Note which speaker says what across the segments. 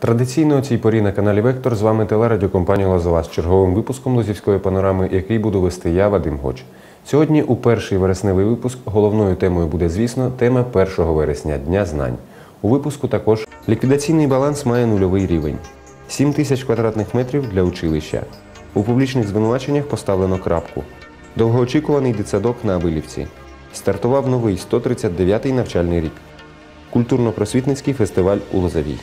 Speaker 1: Традиційно у цій порі на каналі Вектор з вами телерадіокомпанія Лозова з черговим випуском Лозівської панорами, який буду вести я, Вадим Гоч. Сьогодні, у перший вересневий випуск, головною темою буде, звісно, тема 1 вересня Дня знань. У випуску також ліквідаційний баланс має нульовий рівень 7 тисяч квадратних метрів для училища. У публічних звинуваченнях поставлено крапку. Довгоочікуваний дитсадок на Абилівці. Стартував новий 139-й навчальний рік. Культурно-просвітницький фестиваль у Лозовій.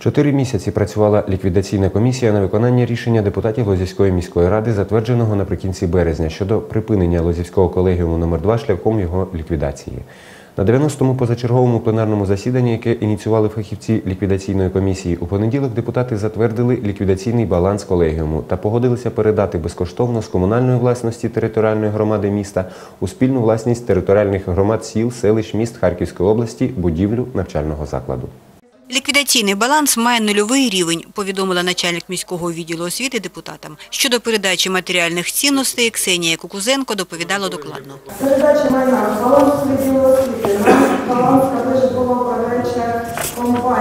Speaker 1: Чотири місяці працювала ліквідаційна комісія на виконання рішення депутатів Лозівської міської ради, затвердженого наприкінці березня щодо припинення Лозівського колегіуму номер 2 шляхом його ліквідації. На 90-му позачерговому пленарному засіданні, яке ініціювали фахівці ліквідаційної комісії, у понеділок депутати затвердили ліквідаційний баланс колегіуму та погодилися передати безкоштовно з комунальної власності територіальної громади міста у спільну власність територіальних громад сіл, селищ міст Харківської області будівлю навчального закладу.
Speaker 2: Ліквідаційний баланс має нульовий рівень, повідомила начальник міського відділу освіти депутатам. Щодо передачі матеріальних цінностей Ксенія Кукузенко доповідала докладно.
Speaker 3: Передача майна баланс відділу освіти, на баланс КП житлово-управляюча компанія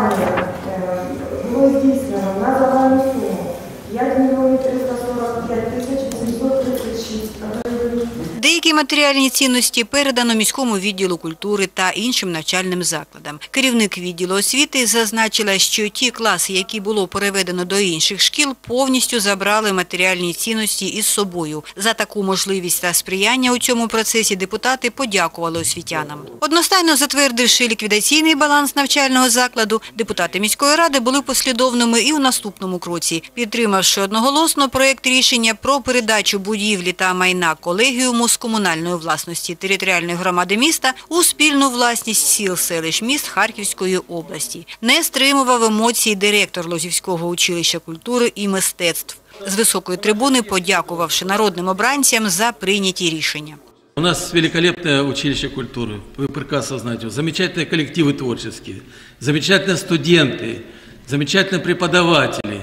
Speaker 2: матеріальні цінності передано міському відділу культури та іншим навчальним закладам. Керівник відділу освіти зазначила, що ті класи, які було переведено до інших шкіл, повністю забрали матеріальні цінності із собою. За таку можливість та сприяння у цьому процесі депутати подякували освітянам. Одностайно затвердивши ліквідаційний баланс навчального закладу, депутати міської ради були послідовними і у наступному кроці, підтримавши одноголосно проєкт рішення про передачу будівлі та майна колегіуму з комунальної власності територіальної громади міста у спільну власність сіл селищ міст Харківської області. Не стримував емоцій директор Лозівського училища культури і мистецтв. З високої трибуни подякувавши народним обранцям за прийняті рішення.
Speaker 4: У нас великолепное училище культуры, вы прекрасно знаете, замечательные коллективы творческие, замечательные студенты, замечательные преподаватели.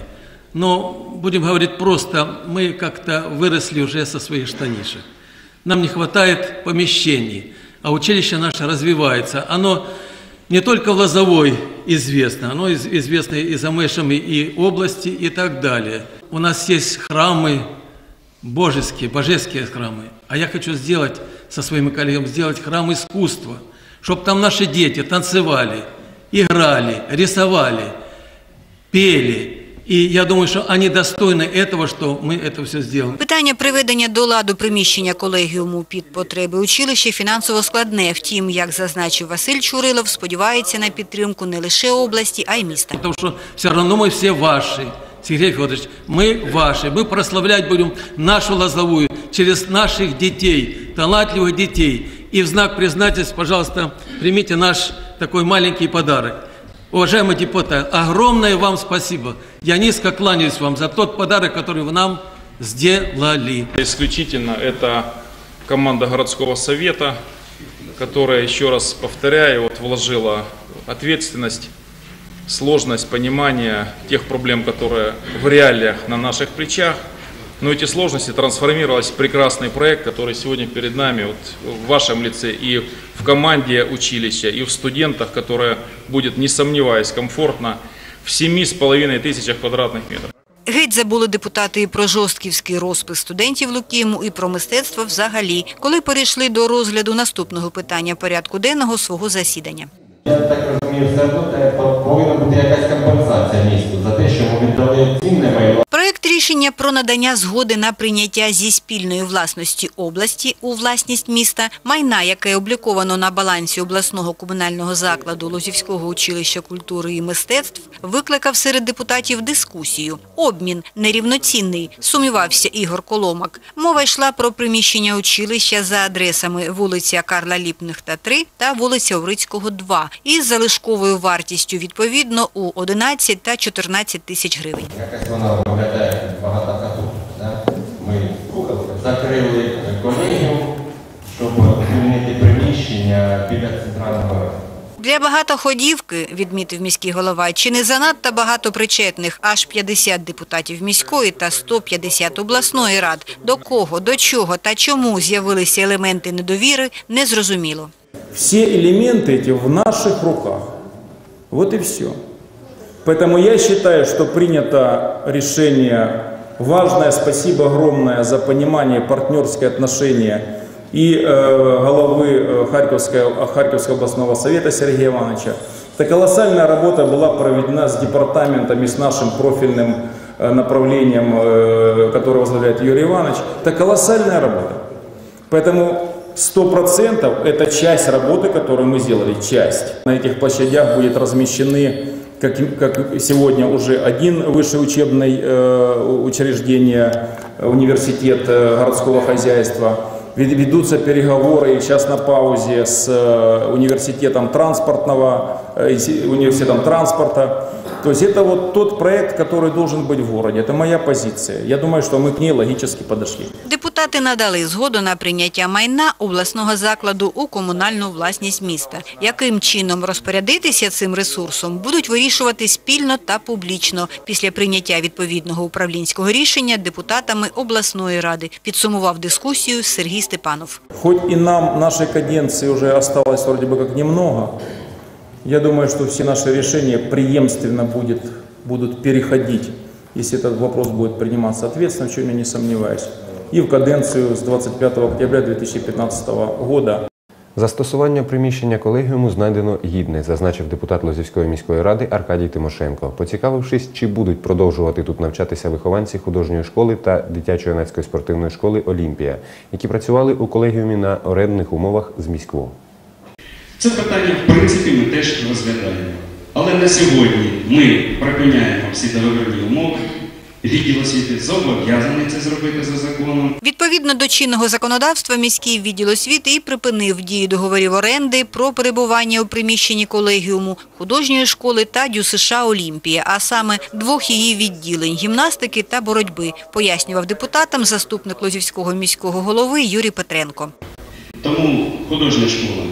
Speaker 4: Но, будем говорить просто, мы как-то выросли уже со своих штанишек. Нам не хватает помещений, а училище наше развивается. Оно не только в Лозовой известно, оно из- известно и за межами и области и так далее. У нас есть храмы божеские, божеские храмы. А я хочу сделать со своими коллегами, сделать храм искусства, чтобы там наши дети танцевали, играли, рисовали, пели. И я думаю, что они достойны этого, что мы это все сделаем.
Speaker 2: Питання приведення до ладу приміщення колегіуму під потреби училища фінансово складне. Втім, як зазначив Василь Чурилов, сподівається на підтримку не лише області, а й міста.
Speaker 4: Потому что все равно мы все ваши. Сергей Федорович, мы ваши. Мы прославлять будем нашу лозовую через наших детей, талантливых детей. И в знак признательства, пожалуйста, примите наш такой маленький подарок. Уважаемые депутаты, огромное вам спасибо. Я низко кланяюсь вам за тот подарок, который вы нам сделали.
Speaker 5: Исключительно это команда городского совета, которая, еще раз повторяю, вот вложила ответственность, сложность понимания тех проблем, которые в реалиях на наших плечах. Но эти сложности трансформировались в прекрасный проект, который сегодня перед нами вот, в вашем лице и в команде училища, и в студентах, которая будет, не сомневаясь, комфортно в семи с половиной тысячах квадратных метров.
Speaker 2: Геть забули депутати і про жорстківський розпис студентів Лукіму, і про мистецтво взагалі, коли перейшли до розгляду наступного питання порядку денного свого засідання.
Speaker 6: Я так розумію, все одно повинна бути якась компенсація місту за те, що ми віддали цінне майно.
Speaker 2: Проект рішення про надання згоди на прийняття зі спільної власності області у власність міста, майна, яке обліковано на балансі обласного комунального закладу Лозівського училища культури і мистецтв, викликав серед депутатів дискусію. Обмін нерівноцінний, сумнівався Ігор Коломак. Мова йшла про приміщення училища за адресами вулиця Карла Ліпнихта 3 та вулиця Урицького 2 із залишковою вартістю відповідно у 11 та 14 тисяч гривень.
Speaker 6: Якось вона виглядає багатокатушна. Да? Ми закрили колегію, щоб звільнити приміщення біля центрального
Speaker 2: Для багатоходівки, відмітив міський голова, чи не занадто багато причетних, аж 50 депутатів міської та 150 обласної рад. До кого, до чого та чому з'явилися елементи недовіри, незрозуміло.
Speaker 7: Все элементы эти в наших руках. Вот и все. Поэтому я считаю, что принято решение важное. Спасибо огромное за понимание, партнерские отношения и э, головы э, Харьковского, Харьковского областного совета Сергея Ивановича. Это колоссальная работа была проведена с департаментом и с нашим профильным э, направлением, э, которое возглавляет Юрий Иванович. Это колоссальная работа. Поэтому 100% это часть работы, которую мы сделали, часть. На этих площадях будет размещены, как, как сегодня уже один высшее учебное э, учреждение, университет э, городского хозяйства. Вед- Ведутся переговоры сейчас на паузе с э, университетом транспортного, э, университетом транспорта. То есть это вот тот проект, который должен быть в городе. Это моя позиция. Я думаю, что мы к ней логически подошли.
Speaker 2: Депутати надали згоду на прийняття майна обласного закладу у комунальну власність міста. Яким чином розпорядитися цим ресурсом, будуть вирішувати спільно та публічно після прийняття відповідного управлінського рішення депутатами обласної ради, підсумував дискусію Сергій Степанов.
Speaker 7: Хоть и нам нашей каденции уже осталось вроде бы как немного, я думаю, что все наши решения преемственно будет, будут переходить, если этот вопрос будет приниматься ответственно, в чем я не сомневаюсь, и в каденцию с 25 октября 2015 года.
Speaker 1: Застосування приміщення колегіуму знайдено гідне, зазначив депутат Лозівської міської ради Аркадій Тимошенко, поцікавившись, чи будуть продовжувати тут навчатися вихованці художньої школи та дитячо-юнацької спортивної школи Олімпія, які працювали у колегіумі на орендних умовах з міського.
Speaker 8: Це питання, в принципі, ми теж розглядаємо. Але на сьогодні ми припиняємо всі договірні умови. Відділ освіти зобов'язаний це зробити за законом.
Speaker 2: Відповідно до чинного законодавства, міський відділ освіти і припинив дію договорів оренди про перебування у приміщенні колегіуму, художньої школи та ДЮСШ «Олімпія», а саме двох її відділень – гімнастики та боротьби, пояснював депутатам заступник Лозівського міського голови Юрій Петренко.
Speaker 8: Тому художня школа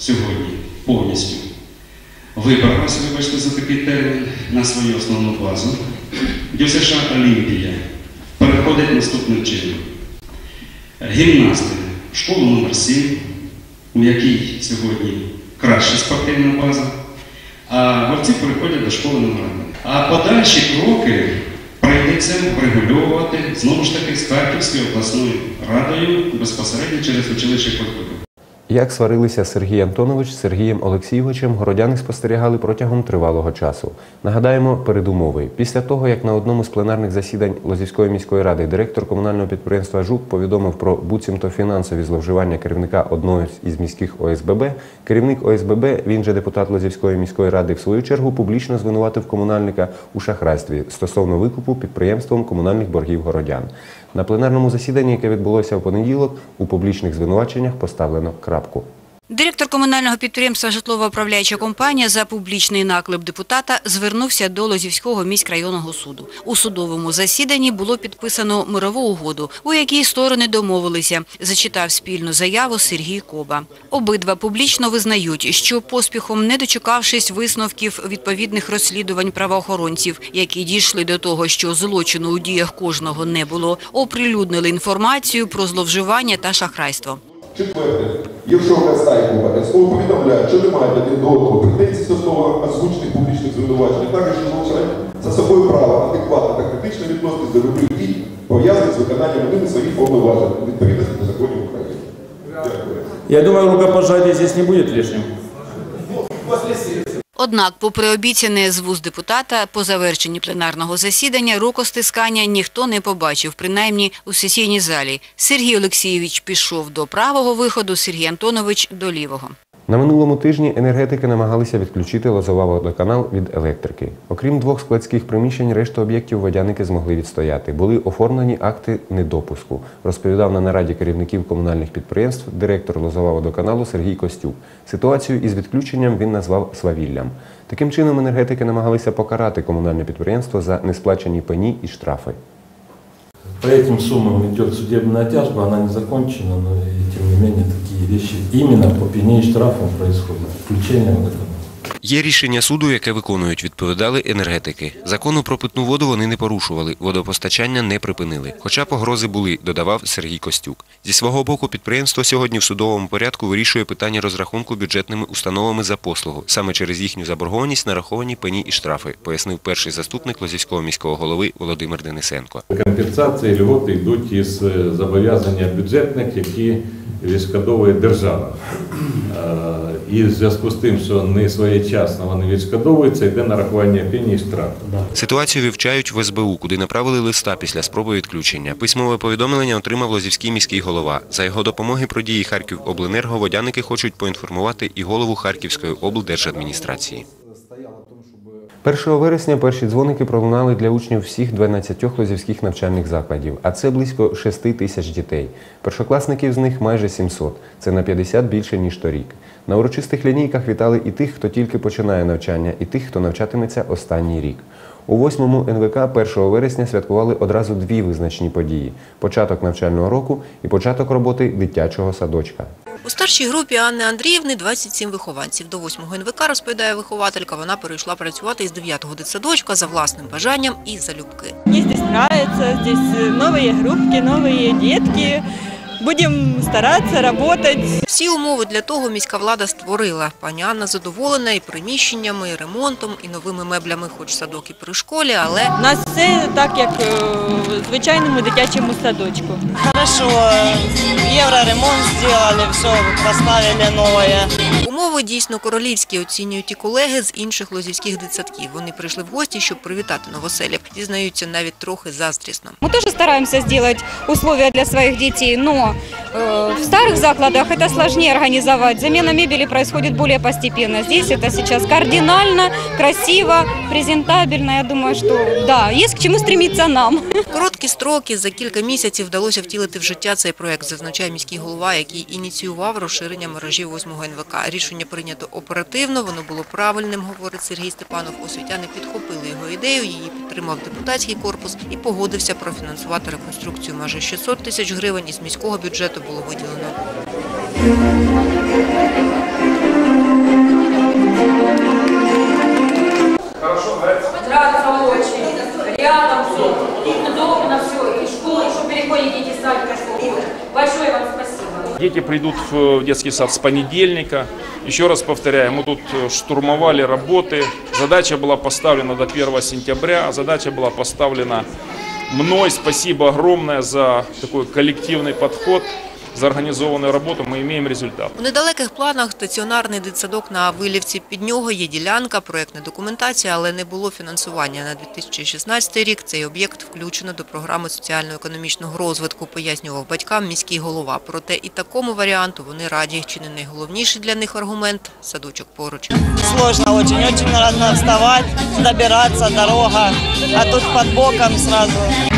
Speaker 8: сьогодні повністю вибралася, вибачте за такий термін, на свою основну базу. ДЮСШ Олімпія переходить наступним чином. Гімнасти школу номер 7 у якій сьогодні краща спортивна база, а борці переходять до школи номер 1. А подальші кроки прийдеться врегульовувати знову ж таки з Харківською обласною радою безпосередньо через училище культури.
Speaker 1: Як сварилися Сергій Антонович з Сергієм Олексійовичем, городяни спостерігали протягом тривалого часу. Нагадаємо передумови. Після того, як на одному з пленарних засідань Лозівської міської ради директор комунального підприємства ЖУК повідомив про буцімто фінансові зловживання керівника одного із міських ОСББ, керівник ОСББ, він же депутат Лозівської міської ради, в свою чергу публічно звинуватив комунальника у шахрайстві стосовно викупу підприємством комунальних боргів городян. На пленарному засіданні, яке відбулося в понеділок, у публічних звинуваченнях поставлено крапку.
Speaker 2: Директор комунального підприємства «Житлово-управляюча компанія» за публічний наклеп депутата звернувся до Лозівського міськрайонного суду. У судовому засіданні було підписано мирову угоду, у якій сторони домовилися, зачитав спільну заяву Сергій Коба. Обидва публічно визнають, що поспіхом, не дочекавшись висновків відповідних розслідувань правоохоронців, які дійшли до того, що злочину у діях кожного не було, оприлюднили інформацію про зловживання та шахрайство.
Speaker 9: Четверте, якщо сайт обов'язково повідомляє, що немає один до одного претензій стосовно озвучених публічних звинувачень, а також що залишають за собою право адекватно та критично відноситись до любих дій, пов'язаних з виконанням ними своїх повноважень у відповідності до законів України. Дякую.
Speaker 7: Я думаю, рукопожатие здесь не будет лишним.
Speaker 2: Однак, попри обіцяне з вуз депутата, по завершенні пленарного засідання рукостискання ніхто не побачив, принаймні у сесійній залі. Сергій Олексійович пішов до правого виходу, Сергій Антонович – до лівого.
Speaker 1: На минулому тижні енергетики намагалися відключити Лозова водоканал від електрики. Окрім двох складських приміщень, решту об'єктів водяники змогли відстояти. Були оформлені акти недопуску, розповідав на нараді керівників комунальних підприємств директор Лозова водоканалу Сергій Костюк. Ситуацію із відключенням він назвав свавіллям. Таким чином, енергетики намагалися покарати комунальне підприємство за несплачені пені і штрафи.
Speaker 10: По этим суммам идет судебная тяжба, она не закончена, но и, тем не менее вещи именно по пене и штрафам происходят. Включение водоканала.
Speaker 1: Є рішення суду, яке виконують, відповідали енергетики. Закону про питну воду вони не порушували, водопостачання не припинили. Хоча погрози були, додавав Сергій Костюк. Зі свого боку, підприємство сьогодні в судовому порядку вирішує питання розрахунку бюджетними установами за послугу. Саме через їхню заборгованість нараховані пені і штрафи, пояснив перший заступник Лозівського міського голови Володимир Денисенко.
Speaker 10: Компенсації льготи йдуть із е, зобов'язання бюджетних, які відшкодовує держава. І в зв'язку з тим, що не своєчасно вони відшкодовуються, йде нарахування пені і штрафу.
Speaker 1: Ситуацію вивчають в СБУ, куди направили листа після спроби відключення. Письмове повідомлення отримав Лозівський міський голова. За його допомоги про дії Харківобленерго водяники хочуть поінформувати і голову Харківської облдержадміністрації. 1 вересня перші дзвоники пролунали для учнів всіх 12 лозівських навчальних закладів, а це близько 6 тисяч дітей. Першокласників з них майже 700. Це на 50 більше, ніж торік. На урочистих лінійках вітали і тих, хто тільки починає навчання, і тих, хто навчатиметься останній рік. У восьмому НВК 1 вересня святкували одразу дві визначні події: початок навчального року і початок роботи дитячого садочка.
Speaker 11: У старшій групі Анни Андріївни 27 вихованців. До 8-го НВК, розповідає вихователька, вона перейшла працювати із 9-го дитсадочка за власним бажанням і залюбки.
Speaker 12: Мне здесь нравится, здесь э, новые группки, новые детки. Будем стараться, работать.
Speaker 11: Всі умови для того міська влада створила. Пані Анна задоволена і приміщеннями, і ремонтом, і новими меблями, хоч садок і при школі, але
Speaker 12: У нас все так, як е, в звичайному дитячому садочку.
Speaker 13: Хорошо, евроремонт сделали, все, поставили новое.
Speaker 11: умови дійсно королівські, оцінюють і колеги з інших лозівських дитсадків. Вони прийшли в гості, щоб привітати новоселів. Дізнаються навіть трохи заздрісно.
Speaker 14: Мы тоже стараемся сделать условия для своих детей, но э, в старых закладах это сложнее организовать. Замена мебели происходит более постепенно. Здесь это сейчас кардинально, красиво, презентабельно. Я думаю, что да, есть к чему стремиться нам.
Speaker 11: Короткі строки за кілька місяців вдалося втілити в життя цей проект, зазначає міський голова, який ініціював розширення мережі 8-го НВК. Рішення прийнято оперативно, воно було правильним, говорить Сергій Степанов. Освітяни підхопили його ідею, її підтримав депутатський корпус і погодився профінансувати реконструкцію. Майже 600 тисяч гривень із міського бюджету було виділено.
Speaker 15: Нравится очень. Рядом все. Удобно все. И школа, еще переходит дети садика, школу. Большое вам спасибо.
Speaker 5: Дети придут в детский сад с понедельника. Еще раз повторяю, мы тут э, штурмовали работы. Задача была поставлена до 1 сентября. а Задача была поставлена мной. Спасибо огромное за такой коллективный подход, за организованную работу. Мы имеем результат.
Speaker 11: У недалеких планах стаціонарний дитсадок на Вилівці. Під нього є ділянка, проєктна документація, але не було фінансування. На 2016 рік цей об'єкт включено до програми соціально-економічного розвитку, пояснював батькам міський голова. Проте і такому варіанту вони раді. Чи не найголовніший для них аргумент – садочок поруч.
Speaker 13: Сложно очень, очень рано вставать, добираться, дорога, а тут под боком сразу.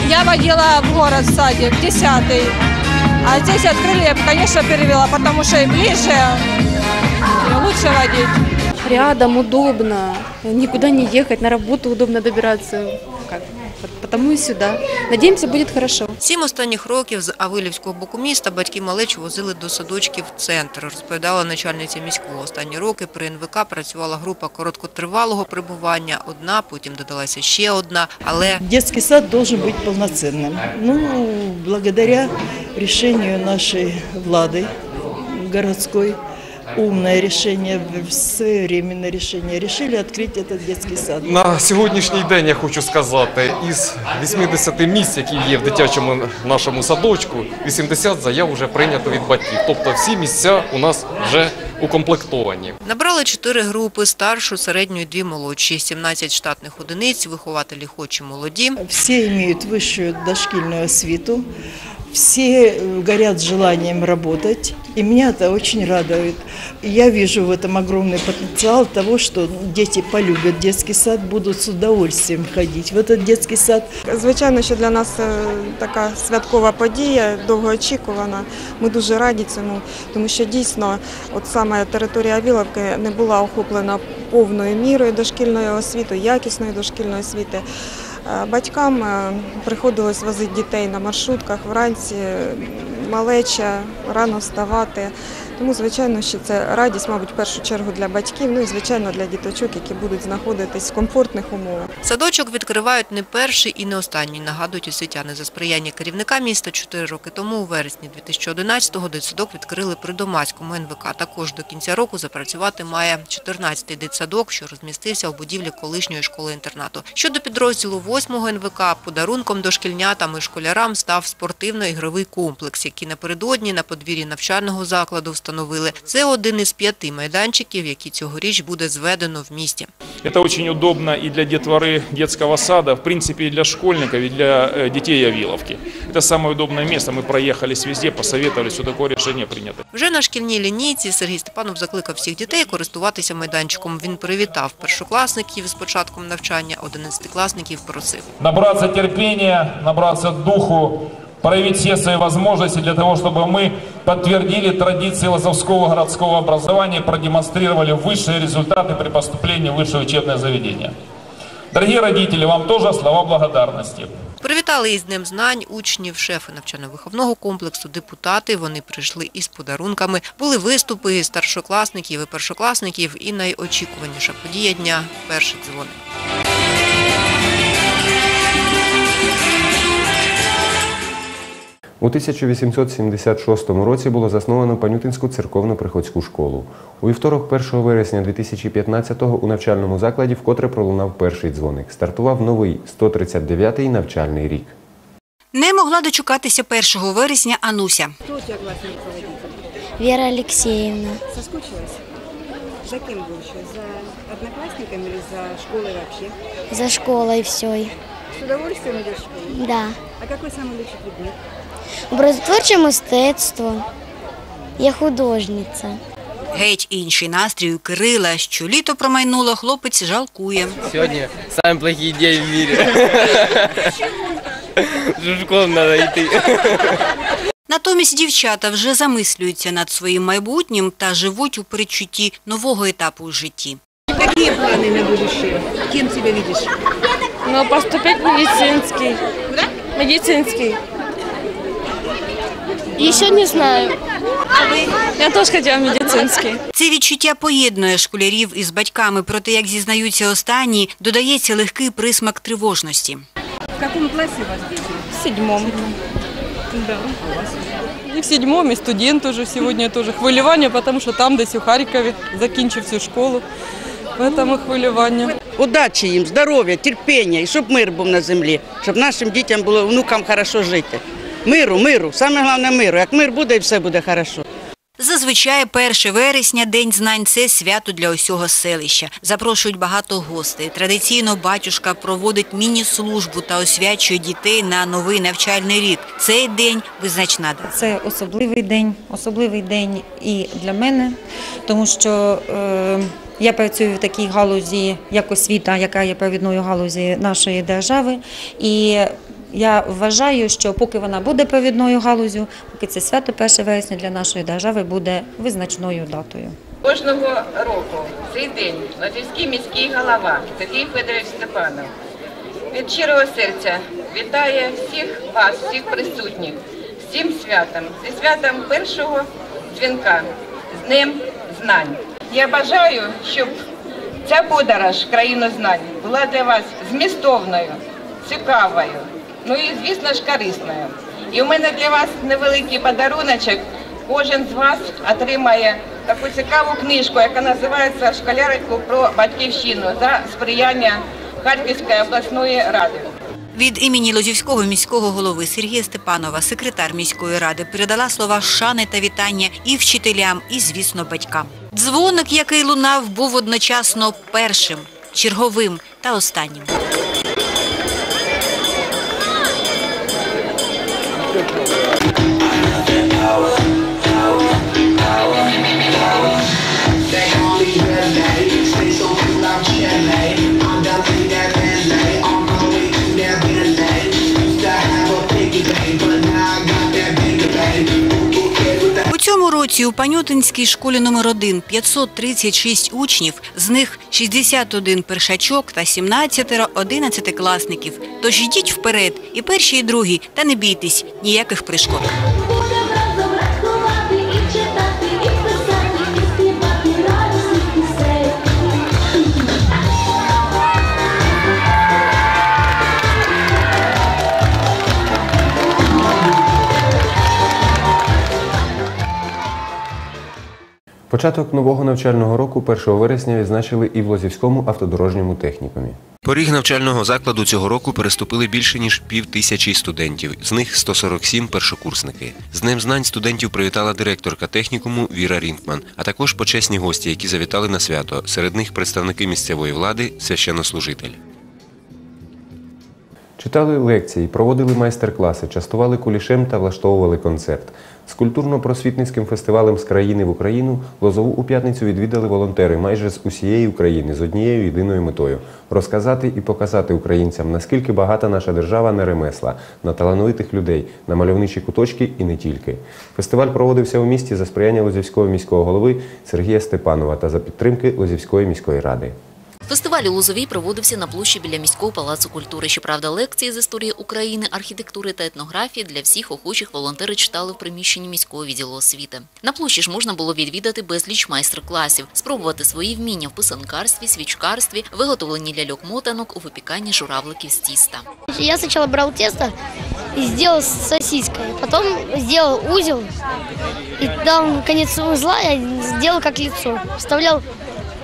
Speaker 12: Я водила в город в садик, 10 А здесь открыли, я бы, конечно, перевела, потому что и ближе, и лучше водить.
Speaker 14: Рядом удобно, никуда не ехать, на работу удобно добираться. Как? Потому и сюда. Надеемся, будет хорошо.
Speaker 11: Сім останніх років з Авилівського боку міста батьки малечу возили до садочків в центр, розповідала начальниця міського. Останні роки при НВК працювала група короткотривалого прибування, одна, потім додалася ще одна, але
Speaker 13: Детский сад должен быть полноценным. Ну, благодаря решению нашей влады городской, умное решение, своевременное решение, решили открыть этот детский сад.
Speaker 16: На сьогоднішній день я хочу сказати, із 80 місць, які є в дитячому нашому садочку, 80 заяв вже прийнято від батьків. Тобто всі місця у нас вже укомплектовані.
Speaker 11: набрали чотири групи – старшу, середню і дві молодші, 17 штатних одиниць, вихователі хоч і молоді.
Speaker 13: Все имеют высшую дошкільную освіту, все э, горят желанием работать, и меня это очень радует. Я вижу в этом огромный потенциал того, что дети полюбят детский сад, будут с удовольствием ходить в этот детский сад.
Speaker 3: Звичайно, що для нас е, така святкова подія, довгоочікувана. Ми дуже раді цьому, тому що дійсно, от саме територія Віловки не була охоплена повною мірою дошкільної освіти, якісної дошкільної освіти. Е, Батькам е, приходилось возити дітей на маршрутках вранці, малеча, рано вставати.
Speaker 17: Тому, звичайно, що це радість, мабуть, в першу чергу для батьків, ну і звичайно для діточок, які будуть знаходитись в комфортних умовах.
Speaker 11: Садочок відкривають не перший і не останній, нагадують освітяни. За сприяння керівника міста чотири роки тому, у вересні 2011-го, дитсадок відкрили при Домаському НВК. Також до кінця року запрацювати має 14-й дитсадок, що розмістився у будівлі колишньої школи-інтернату. Щодо підрозділу 8-го НВК, подарунком дошкільнятам і школярам став спортивно-ігровий комплекс, який напередодні на подвір'ї навчального закладу встановили Це один із п'яти майданчиків, які цьогоріч буде зведено в місті.
Speaker 18: Это очень удобно и для детворы детского сада, в принципе, и для школьников, и для э, детей Авиловки. Это самое удобное место. Мы проехались везде, посоветовались, что такое решение принято.
Speaker 11: Вже на шкільній лінійці Сергій Степанов закликав всіх дітей користуватися майданчиком. Він привітав першокласників з початком навчання, одинадцятикласників просив.
Speaker 18: Набраться терпения, набраться духу, проявить все свои возможности для того, чтобы мы подтвердили традиции Лазовского городского образования и продемонстрировали высшие результаты при поступлении в высшее учебное заведение. Дорогие родители, вам тоже слова благодарности.
Speaker 11: Привітали із Днем знань учнів, шефи навчально-виховного комплексу, депутати. Вони прийшли із подарунками. Були виступи старшокласників і першокласників. І найочікуваніша подія дня – перший дзвоник.
Speaker 1: У 1876 році було засновано Панютинську церковно-приходську школу. У вівторок, 1 вересня 2015-го у навчальному закладі вкотре пролунав перший дзвоник. Стартував новий 139-й навчальний рік.
Speaker 2: Не могла дочекатися 1 вересня Ануся.
Speaker 19: Кто у тебя классный руководитель?
Speaker 20: Вера Алексеевна.
Speaker 19: Соскучилась? За кем больше? За одноклассниками или за школой вообще?
Speaker 20: За школой всей.
Speaker 19: С удовольствием идешь в школу?
Speaker 20: Да.
Speaker 19: А какой самый лучший предмет?
Speaker 20: Образотворче мистецтво. Я художниця.
Speaker 2: Геть інший настрій у Кирила. Що літо промайнуло, хлопець жалкує.
Speaker 21: Сегодня самый плохий день в мире. В школу надо идти.
Speaker 2: Натомість дівчата вже замислюються над своїм майбутнім та живуть у передчутті нового етапу у житті.
Speaker 19: Какие планы на будущее? Кем себя видишь?
Speaker 12: Ну, поступить в медицинский.
Speaker 19: Куда?
Speaker 12: Медицинский. Еще не знаю. Я тоже хотела медицинский.
Speaker 2: Це відчуття поєднує школярів із батьками, проте, як зізнаються останні, додається легкий присмак тривожності.
Speaker 19: В каком классе у вас дети?
Speaker 12: В седьмом. Да. И в седьмом, и студент уже сегодня тоже хвилювання, потому что там десь у Харкові закінчив всю школу. Поэтому хвилювання.
Speaker 22: Удачі їм, здоров'я, терпіння і щоб мир був на землі, щоб нашим дітям було внукам хорошо жити. Миру, миру, саме головне миру. Як мир буде, і все буде хорошо.
Speaker 2: Зазвичай 1 вересня – День знань – це свято для усього селища. Запрошують багато гостей. Традиційно батюшка проводить міні-службу та освячує дітей на новий навчальний рік. Цей день – визначна дата.
Speaker 23: Це особливий день, особливий день і для мене, тому що е, я працюю в такій галузі, як освіта, яка є провідною галузі нашої держави. І я вважаю, що поки вона буде провідною галузю, поки це свято 1 вересня для нашої держави буде визначною датою.
Speaker 24: Кожного року цей день Лазівський міський голова Сергій Федорович Степанов від щирого серця вітає всіх вас, всіх присутніх цим святом, зі святом першого дзвінка, з Днем знань. Я бажаю, щоб ця подорож країну знань була для вас змістовною, цікавою, ну і, звісно ж, корисною. І у мене для вас невеликий подаруночок. Кожен з вас отримає таку цікаву книжку, яка називається Школярику про батьківщину за сприяння Харківської обласної ради.
Speaker 2: Від імені Лозівського міського голови Сергія Степанова, секретар міської ради, передала слова шани та вітання і вчителям, і, звісно, батькам. Дзвоник, який лунав, був одночасно першим, черговим та останнім. У році у Панютинській школі номер 1 536 учнів, з них 61 першачок та 17 одинадцятикласників. Тож йдіть вперед, і перші, і другі, та не бійтесь ніяких перешкод.
Speaker 1: Початок нового навчального року 1 вересня відзначили і в Лозівському автодорожньому технікумі. Поріг навчального закладу цього року переступили більше ніж пів тисячі студентів, з них 147 першокурсники. З Днем знань студентів привітала директорка технікуму Віра Рінкман, а також почесні гості, які завітали на свято. Серед них представники місцевої влади, священнослужитель. Читали лекції, проводили майстер-класи, частували кулішем та влаштовували концерт. З культурно-просвітницьким фестивалем з країни в Україну Лозову у п'ятницю відвідали волонтери майже з усієї України з однією єдиною метою розказати і показати українцям, наскільки багата наша держава на ремесла, на талановитих людей, на мальовничі куточки і не тільки. Фестиваль проводився у місті за сприяння Лозівського міського голови Сергія Степанова та за підтримки Лозівської міської ради.
Speaker 25: Фестиваль у Лозовій проводився на площі біля міського палацу культури. Щоправда, лекції з історії України, архітектури та етнографії для всіх охочих волонтери читали в приміщенні міського відділу освіти. На площі ж можна було відвідати безліч майстер-класів, спробувати свої вміння в писанкарстві, свічкарстві, виготовленні ляльок-мотанок випіканні журавликів з тіста.
Speaker 20: Я сначала брал тесто и сделал с сосиской, потом сделал узел и дал конец узла я сделал как лицо. Вставлял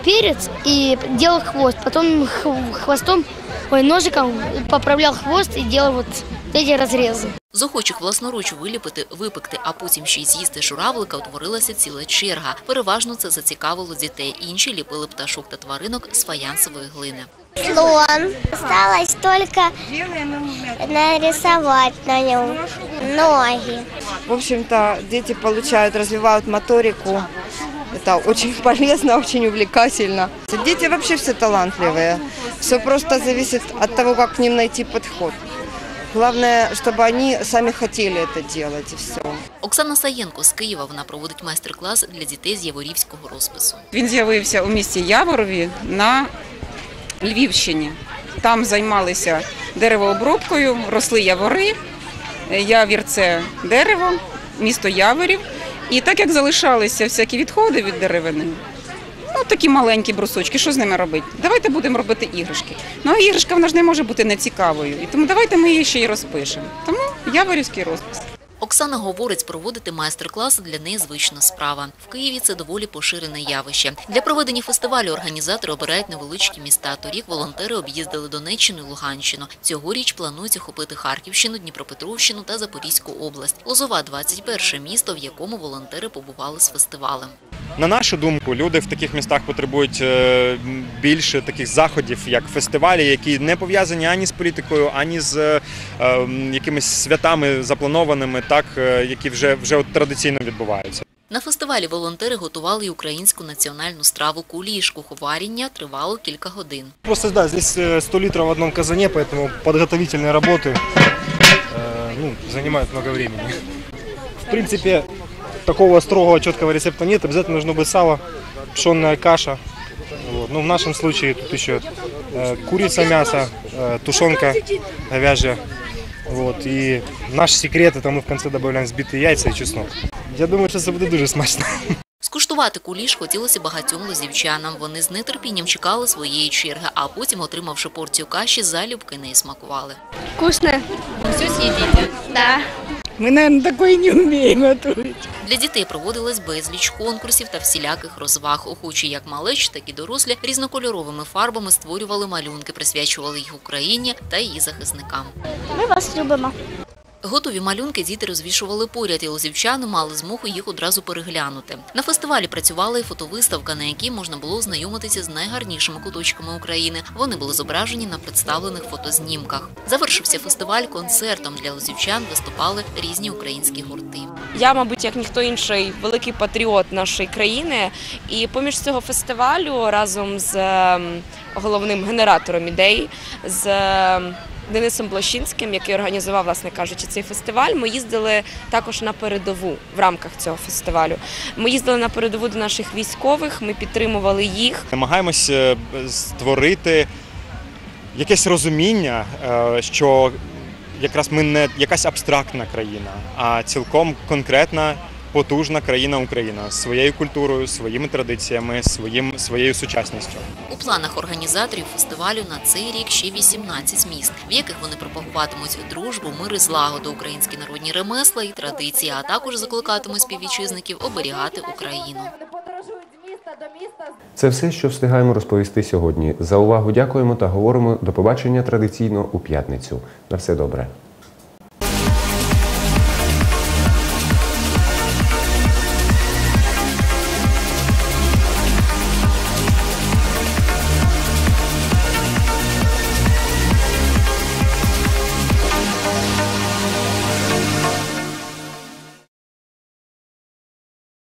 Speaker 20: перец и делал хвост, потом хвостом, ой, ножиком поправлял хвост и делал вот эти разрезы.
Speaker 25: З охочих власноруч виліпити, випекти, а потім ще й з'їсти журавлика утворилася ціла черга. Переважно це зацікавило дітей. Інші ліпили пташок та тваринок з фаянсової глини.
Speaker 20: Слон. Осталось только нарисовать на нем ноги.
Speaker 17: В общем-то, дети получают, развивают моторику. Это очень полезно, очень увлекательно. Дети вообще все талантливые. Все просто зависит от того, как к ним найти подход. Главное, чтобы они сами хотели это делать, и все.
Speaker 25: Оксана Саєнко з Києва вона проводить майстер-клас для дітей з Яворівського розпису.
Speaker 26: Він з'явився у місті Яворові на Львівщині. Там займалися деревообробкою, росли явори. Явір це дерево, місто Яворів. І так як залишалися всякі відходи від деревини, ну такі маленькі брусочки, що з ними робити? Давайте будемо робити іграшки. Ну а іграшка вона ж не може бути нецікавою. І тому давайте ми її ще й розпишемо. Тому яворівський розпис.
Speaker 25: Оксана говорить, проводити майстер-класи для неї звична справа. В Києві це доволі поширене явище. Для проведення фестивалю організатори обирають невеличкі міста. Торік волонтери об'їздили Донеччину і Луганщину. Цьогоріч планують охопити Харківщину, Дніпропетровщину та Запорізьку область. Лозова – 21 місто, в якому волонтери побували з фестивалем.
Speaker 27: На нашу думку, люди в таких містах потребують е, більше таких заходів, як фестивалі, які не пов'язані ані з політикою, ані з е, якимись святами запланованими, так е, які вже вже от традиційно відбуваються.
Speaker 25: На фестивалі волонтери готували й українську національну страву куліш. Куховаріння тривало кілька годин.
Speaker 28: Просто да, здесь э, 100 литров в одном казане, поэтому подготовительные работы э, ну, занимают много времени. В принципе, такого строгого четкого рецепта нет. Обязательно должно быть сало, пшенная каша. Вот. Ну, в нашем случае тут еще э, курица, мясо, э, тушенка говяжья. Вот. И наш секрет это мы в конце добавляем взбитые яйца и чеснок. Я думаю, что это будет дуже смачно.
Speaker 25: Скуштувати куліш хотілося багатьом лозівчанам. Вони з нетерпінням чекали своєї черги, а потім, отримавши порцію каші, залюбки неї смакували.
Speaker 20: Вкусно?
Speaker 25: Все з'їдіть?
Speaker 20: Да. Мы, наверное, такої не вміємо готувати.
Speaker 25: Для дітей проводилось безліч конкурсів та всіляких розваг. Охочі як малечі, так і дорослі різнокольоровими фарбами створювали малюнки, присвячували їх Україні та її захисникам.
Speaker 20: Ми вас любимо.
Speaker 25: Готові малюнки діти розвішували поряд, і лозівчани мали змогу їх одразу переглянути. На фестивалі працювала і фотовиставка, на якій можна було ознайомитися з найгарнішими куточками України. Вони були зображені на представлених фотознімках. Завершився фестиваль концертом. Для лозівчан виступали різні українські гурти.
Speaker 29: Я, мабуть, як ніхто інший, великий патріот нашої країни. І поміж цього фестивалю разом з ем, головним генератором ідей, з ем, Денисом Блощинським, який організував, власне кажучи, цей фестиваль, ми їздили також на передову в рамках цього фестивалю. Ми їздили на передову до наших військових, ми підтримували їх.
Speaker 27: Намагаємось е, створити якесь розуміння, е, що якраз ми не якась абстрактна країна, а цілком конкретна. Потужна країна Україна з своєю культурою, своїми традиціями, своїм своєю сучасністю.
Speaker 25: У планах організаторів фестивалю на цей рік ще 18 міст, в яких вони пропагуватимуть дружбу, мир і злагоду, українські народні ремесла і традиції, а також закликатимуть співвітчизників оберігати Україну.
Speaker 1: Це все, що встигаємо розповісти сьогодні. За увагу дякуємо та говоримо до побачення традиційно у п'ятницю. На все добре.